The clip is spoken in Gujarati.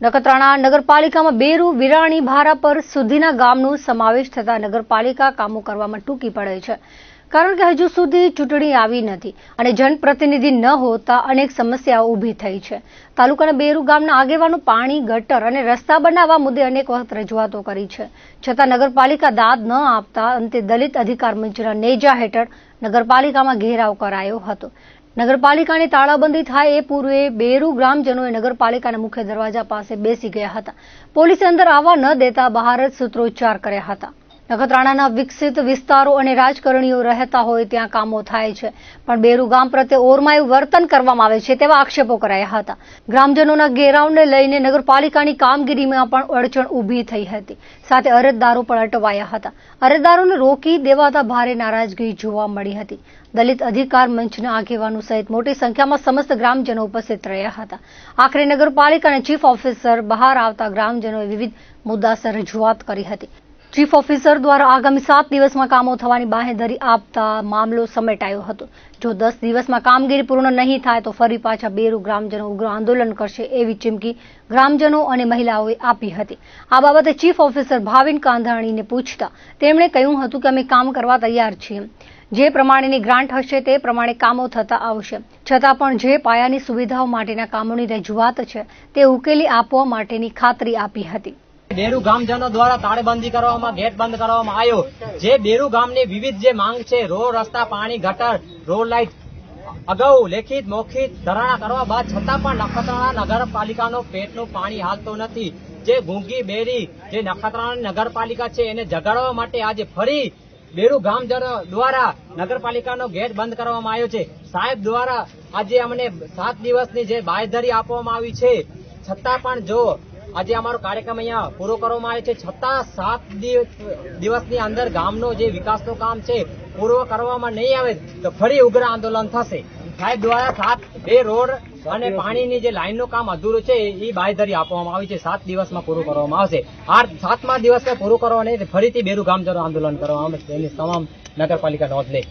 નખત્રાણા નગરપાલિકામાં બેરુ વિરાણી ભારાપર સુધીના ગામનો સમાવેશ થતા નગરપાલિકા કામો કરવામાં ટૂંકી પડે છે. કારણ કે હજુ સુધી ચૂંટણી આવી નથી અને જનપ્રતિનિધિ ન હોતા અનેક સમસ્યાઓ ઊભી થઈ છે. તાલુકાના બેરુ ગામના આગેવાનો પાણી, ગટર અને રસ્તા બનાવવા મુદ્દે અનેક વખત રજૂઆતો કરી છે. છતાં નગરપાલિકા દાદ ન આપતા અંતે દલિત અધિકાર મંચના નેજા હેઠળ નગરપાલિકામાં ઘેરાવ કરાયો હતો. નગરપાલિકાની તાળાબંધી થાય એ પૂર્વે બેરુ ગ્રામજનોએ નગરપાલિકાના મુખ્ય દરવાજા પાસે બેસી ગયા હતા. પોલીસે અંદર આવવા ન દેતા બહાર જ સૂત્રોચ્ચાર કર્યા હતા. નખત્રાણાના વિકસિત વિસ્તારો અને રાજકારણીઓ રહેતા હોય ત્યાં કામો થાય છે. પણ બેરુ ગામ પ્રત્યે ઓરમાયું વર્તન કરવામાં આવે છે તેવા આક્ષેપો કરાયા હતા. ગ્રામજનોના ઘેરાવને લઈને નગરપાલિકાની કામગીરીમાં પણ અડચણ ઊભી થઈ હતી. સાથે અરજદારો પણ અટવાયા હતા. અરજદારોને રોકી દેવાતા ભારે નારાજગી જોવા મળી હતી. દલિત અધિકાર મંચના આગેવાનો સહિત મોટી સંખ્યામાં સમસ્ત ગ્રામજનો ઉપસ્થિત રહ્યા હતા. આખરે નગરપાલિકાના ચીફ ઓફિસર બહાર આવતા ગ્રામજનોએ વિવિધ મુદ્દાસર રજૂઆત કરી હતી. ચીફ ઓફિસર દ્વારા આગામી સાત દિવસમાં કામો થવાની બાહેધરી આપતા મામલો સમેટાયો હતો. જો દસ દિવસમાં કામગીરી પૂર્ણ નહીં થાય તો ફરી પાછા બેરુ ગ્રામજનો ઉગ્ર આંદોલન કરશે એવી ચીમકી ગ્રામજનો અને મહિલાઓએ આપી હતી. આ બાબતે ચીફ ઓફિસર ભાવિન કાંધાણીને પૂછતા, તેમણે કહ્યું હતું કે અમે કામ કરવા તૈયાર છીએ. જે પ્રમાણેની ગ્રાન્ટ હશે તે પ્રમાણે કામો થતા આવશે. છતાં પણ જે પાયાની સુવિધાઓ માટેના કામોની રજૂઆત છે, તે ઉકેલી આપવા માટેની ખાતરી આપી હતી. બેરુ ગામજનો દ્વારા તાળબંધી કરવામાં, ગેટ બંધ કરવામાં આવ્યો. જે બેરુ ગામની વિવિધ જે માંગ છે, રોડ, રસ્તા, પાણી, ગટર, રોડ લાઇટ, અગાઉ લેખિત મૌખિત ધરાણા કરવા બાદ છતાં પણ નખત્રાણા નગરપાલિકાનો પેટનું પાણી હાલતો નથી. જે ગુંગી બેરી, જે નખત્રાણા નગરપાલિકા છે, એને જગાડવા માટે આજે ફરી બેરુ ગામજનો દ્વારા નગરપાલિકાનો ગેટ બંધ કરવામાં આવ્યો છે. સાહેબ દ્વારા આજે અમને સાત દિવસની જે બાંયધરી આપવામાં આવી છે. છતાં પણ જો આજે અમારો કાર્યક્રમ અહીંયા પૂરો કરવામાં આવે છે. છતાં સાત દિવ- દિવસની અંદર ગામનો જે વિકાસનું કામ છે, પૂરો કરવામાં નહીં આવે તો ફરી ઉગ્ર આંદોલન થશે. સાહેબ, દ્વારા સાત, બે રોડ અને પાણીની જે લાઈનનું કામ અધૂરું છે, એ બાંયધરી આપવામાં આવી છે. સાત દિવસમાં પૂરું કરવામાં આવશે. આ સાતમા દિવસે પૂરું કરવા નહીં, ફરીથી બેરુ ગામજનો આંદોલન કરવામાં આવશે તેની તમામ નગરપાલિકા નોંધ લે.